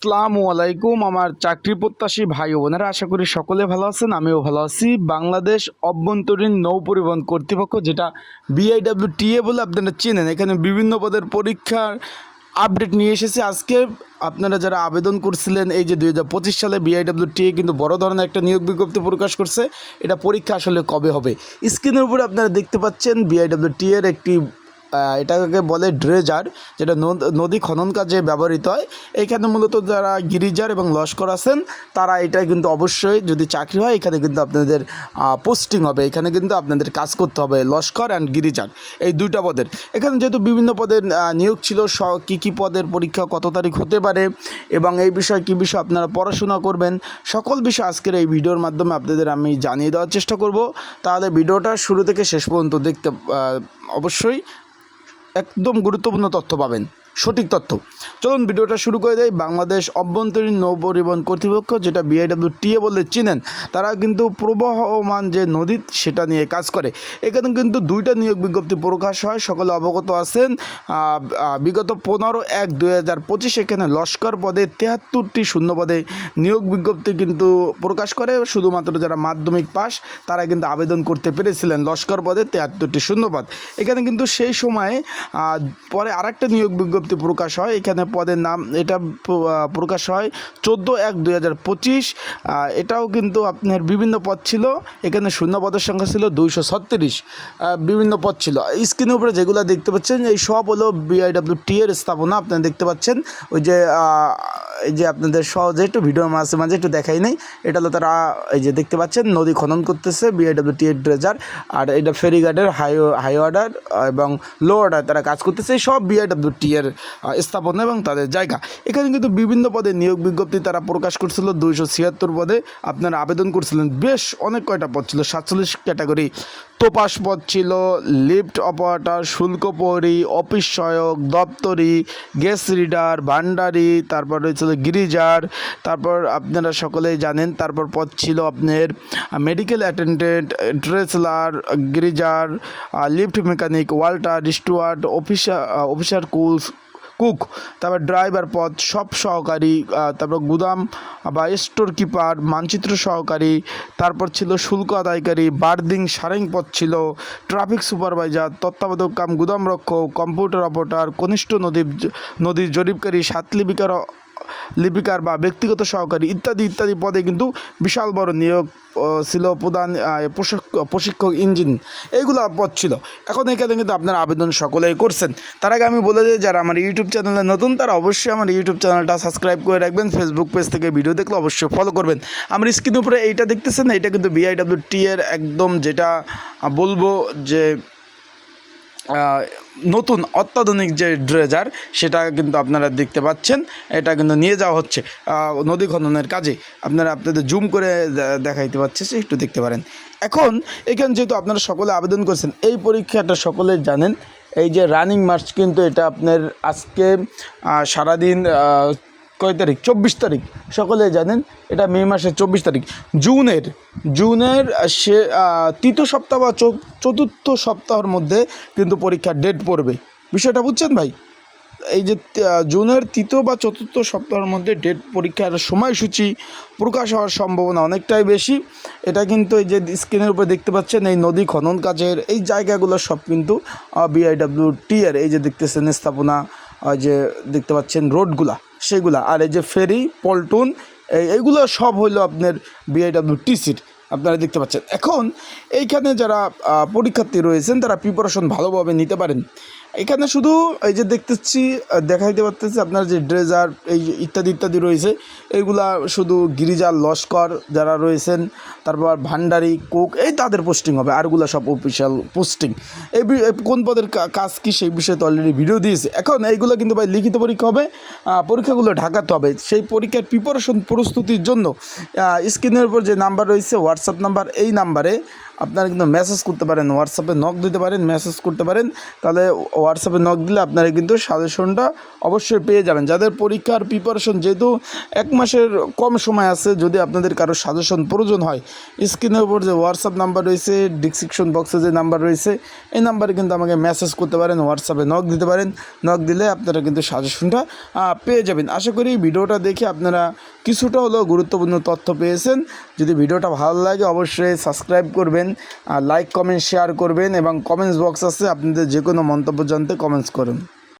আসসালামু আলাইকুম, আমার চাকরি প্রত্যাশী ভাই বোনেরা, আশা করি সকলে ভালো আছেন, আমিও ভালো আছি। বাংলাদেশ অভ্যন্তরীণ নৌ পরিবহন কর্তৃপক্ষ, যেটা বিআইডব্লিউ টিএ বলে আপনারা চেনেন, এখানে বিভিন্ন পদের পরীক্ষার আপডেট নিয়ে এসেছে। আজকে আপনারা যারা আবেদন করছিলেন, এই যে দুই হাজার পঁচিশ সালে বিআইডব্লিউ টিএ কিন্তু বড় ধরনের একটা নিয়োগ বিজ্ঞপ্তি প্রকাশ করছে, এটা পরীক্ষা আসলে কবে হবে? স্ক্রিনের উপরে আপনারা দেখতে পাচ্ছেন বিআইডব্লিউ টি এর একটি এটাকে বলে ড্রেজার যেটা নদ- খনন কাজে ব্যবহৃত হয়। এইখানে মূলত যারা গিরিজার এবং লস্কর আছেন, তারা এটা কিন্তু অবশ্যই যদি চাকরি হয়, এখানে কিন্তু আপনাদের পোস্টিং হবে। এখানে কিন্তু আপনাদের কাজ করতে হবে, লস্কর অ্যান্ড গিরিজার, এই দুইটা পদের। এখানে যেহেতু বিভিন্ন পদের নিয়োগ ছিল, স কী কী পদের পরীক্ষা কত তারিখ হতে পারে এবং এই বিষয়ে কী বিষয়ে আপনারা পড়াশোনা করবেন, সকল বিষয় আজকের এই ভিডিওর মাধ্যমে আপনাদের আমি জানিয়ে দেওয়ার চেষ্টা করব। তাহলে ভিডিওটা শুরু থেকে শেষ পর্যন্ত দেখতে অবশ্যই একদম গুরুত্বপূর্ণ তথ্য পাবেন। সঠিক তথ্য। চলুন ভিডিওটা শুরু করে দেয় বাংলাদেশ অভ্যন্তরীণ নৌ পরিবহন কর্তৃপক্ষ, যেটা বিআইডব্লিউ টিএ বলে চিনেন, তারা কিন্তু প্রবাহমান যে নদী, সেটা নিয়ে কাজ করে। এখানে কিন্তু দুইটা নিয়োগ বিজ্ঞপ্তি প্রকাশ হয়। সকলে অবগত আছেন বিগত পনেরো এক দুই হাজার পঁচিশ, এখানে লস্কর পদে তেহাত্তরটি শূন্য পদে নিয়োগ বিজ্ঞপ্তি কিন্তু প্রকাশ করে। শুধুমাত্র যারা মাধ্যমিক পাস, তারা কিন্তু আবেদন করতে পেরেছিলেন লস্কর পদে তেহাত্তরটি শূন্যপদ। এখানে কিন্তু সেই সময়ে পরে আরেকটা নিয়োগ বিজ্ঞপ্তি প্রকাশ হয়। এখানে পদের নাম এটা প্রকাশ হয় চোদ্দ এক দুই হাজার পঁচিশ। এটাও কিন্তু আপনার বিভিন্ন পদ ছিল। এখানে শূন্য পদের সংখ্যা ছিল দুইশো ছত্রিশ। বিভিন্ন পদ ছিল। স্ক্রিনের উপরে যেগুলো দেখতে পাচ্ছেন, এই সব হলো বিআইডাব্লিউ টি এর স্থাপনা। আপনারা দেখতে পাচ্ছেন, ওই যে এই যে আপনাদের সহজে একটু ভিডিও মাঝে মাঝে একটু দেখাই নেই, এটা হলো তারা এই যে দেখতে পাচ্ছেন, নদী খনন করতেছে বিআইডব্লিউ টি এর ড্রেজার, আর এটা ফেরিঘাটের হাই হাই অর্ডার এবং লো অর্ডার তারা কাজ করতেছে, এই সব বিআইডব্লিউ টি এর স্থাপনা এবং তাদের জায়গা। এখানে কিন্তু বিভিন্ন পদে নিয়োগ বিজ্ঞপ্তি তারা প্রকাশ করছিল, দুইশো ছিয়াত্তর পদে আপনারা আবেদন করছিলেন, বেশ অনেক কয়টা পদ ছিল, সাতচল্লিশ ক্যাটাগরি। তোপাস পদ ছিল লিফট অপারেটর শুল্ক প্রহরী অফিস সহায়ক, দপ্তরি গ্যাস রিডার ভান্ডারি তারপর রয়েছিল গিরিজার, তারপর আপনারা সকলেই জানেন, তারপর পদ ছিল আপনার মেডিকেল অ্যাটেন্ডেন্ট ট্রেসলার গিরিজার লিফট মেকানিক ওয়াল্টার স্টুয়ার্ড অফিসার অফিসার কুলস কুক, তারপর ড্রাইভার পদ সব সহকারী তারপর গুদাম বা স্টোর কিপার, মানচিত্র সহকারী, তারপর ছিল শুল্ক আদায়কারী, বার্দিং সারেং পদ ছিল, ট্রাফিক সুপারভাইজার তত্ত্বাবধক কাম গুদাম রক্ষক, কম্পিউটার অপারেটর, কনিষ্ঠ নদী নদীর জরিপকারী সাত লিপিকার বা ব্যক্তিগত সহকারী ইত্যাদি ইত্যাদি পদে কিন্তু বিশাল বড় নিয়োগ ছিল প্রধান প্রশিক্ষ- প্রশিক্ষক, ইঞ্জিন। এইগুলো পদ ছিল। এখন এখানে কিন্তু আপনারা আবেদন সকলেই করছেন। তার আগে আমি বলে দিই, যারা আমার ইউটিউব চ্যানেলে নতুন, তারা অবশ্যই আমার ইউটিউব চ্যানেলটা সাবস্ক্রাইব করে রাখবেন। ফেসবুক পেজ থেকে ভিডিও দেখলে অবশ্যই ফলো করবেন। আমার স্ক্রিন উপরে এইটা দেখতেছেন, এইটা কিন্তু বিআইডব্লিউ টি এর একদম যেটা বলব যে নতুন অত্যাধুনিক যে ড্রেজার, সেটা কিন্তু আপনারা দেখতে পাচ্ছেন। এটা কিন্তু নিয়ে যাওয়া হচ্ছে নদী খননের কাজে। আপনারা আপনাদের জুম করে দেখাইতে পারছে সে একটু দেখতে পারেন। এখন, এখানে যেহেতু আপনারা সকলে আবেদন করছেন, এই পরীক্ষাটা সকলে জানেন। এই যে রানিং মার্চ কিন্তু এটা আপনার আজকে সারাদিন কয় তারিখ? চব্বিশ তারিখ। সকলে জানেন, এটা মে মাসের চব্বিশ তারিখ। জুনের জুনের সে তৃতীয় সপ্তাহ বা চতুর্থ সপ্তাহের মধ্যে কিন্তু পরীক্ষার ডেট পড়বে। বিষয়টা বুঝছেন ভাই? এই যে জুনের তৃতীয় বা চতুর্থ সপ্তাহের মধ্যে ডেট পরীক্ষার সময়সূচি প্রকাশ হওয়ার সম্ভাবনা অনেকটাই বেশি। এটা কিন্তু এই যে স্ক্রিনের উপরে দেখতে পাচ্ছেন, এই নদী খনন কাজের এই জায়গাগুলো সব কিন্তু বিআইডব্লিউ টি এর এই যে দেখতেছেন স্থাপনা যে দেখতে পাচ্ছেন রোডগুলা সেগুলা। আর এই যে ফেরি, পল্টুন, এই এইগুলো সব হইল আপনার বিআইডাব্লিউ টিসির আপনারা দেখতে পাচ্ছেন। এখন এইখানে যারা পরীক্ষার্থী রয়েছেন, তারা প্রিপারেশন ভালোভাবে নিতে পারেন। এখানে শুধু এই যে দেখতেছি দেখাইতে পারতেছি আপনার যে ড্রেজার, এই ইত্যাদি ইত্যাদি রয়েছে এইগুলা শুধু গিরিজার লস্কর যারা রয়েছেন, তারপর ভান্ডারি, কুক, এই তাদের পোস্টিং হবে, আরগুলো সব অফিসিয়াল পোস্টিং। এই কোন পদের কাজ কি সেই বিষয়ে তো অলরেডি ভিডিও দিয়েছে। এখন এইগুলো কিন্তু ভাই লিখিত পরীক্ষা হবে পরীক্ষাগুলো ঢাকাতে হবে। সেই পরীক্ষার প্রিপারেশন প্রস্তুতির জন্য স্ক্রিনের উপর যে নাম্বার রয়েছে হোয়াটসঅ্যাপ নাম্বার এই নাম্বারে আপনারা কিন্তু মেসেজ করতে পারেন হোয়াটসঅ্যাপে নক দিতে পারেন মেসেজ করতে পারেন। তাহলে হোয়াটসঅ্যাপে নক দিলে আপনারা কিন্তু সাজেশনটা অবশ্যই পেয়ে যাবেন। যাদের পরীক্ষার প্রিপারেশন যেহেতু এক মাসের কম সময় আছে, যদি আপনাদের কারও সাজেশন প্রয়োজন হয় স্ক্রিনের উপর যে হোয়াটসঅ্যাপ নাম্বার রয়েছে ডিসক্রিপশন বক্সে যে নাম্বার রয়েছে, এই নাম্বারে কিন্তু আমাকে মেসেজ করতে পারেন হোয়াটসঅ্যাপে নক দিতে পারেন। নক দিলে আপনারা কিন্তু সাজেশনটা পেয়ে যাবেন। আশা করি ভিডিওটা দেখে আপনারা কিছুটা হলেও গুরুত্বপূর্ণ তথ্য পেয়েছেন। যদি ভিডিওটা ভালো লাগে, অবশ্যই সাবস্ক্রাইব করবেন। লাইক কমেন্ট শেয়ার করবেন এবং কমেন্টস বক্স আছে, আপনাদের যে কোনো মন্তব্য জানতে কমেন্টস করুন।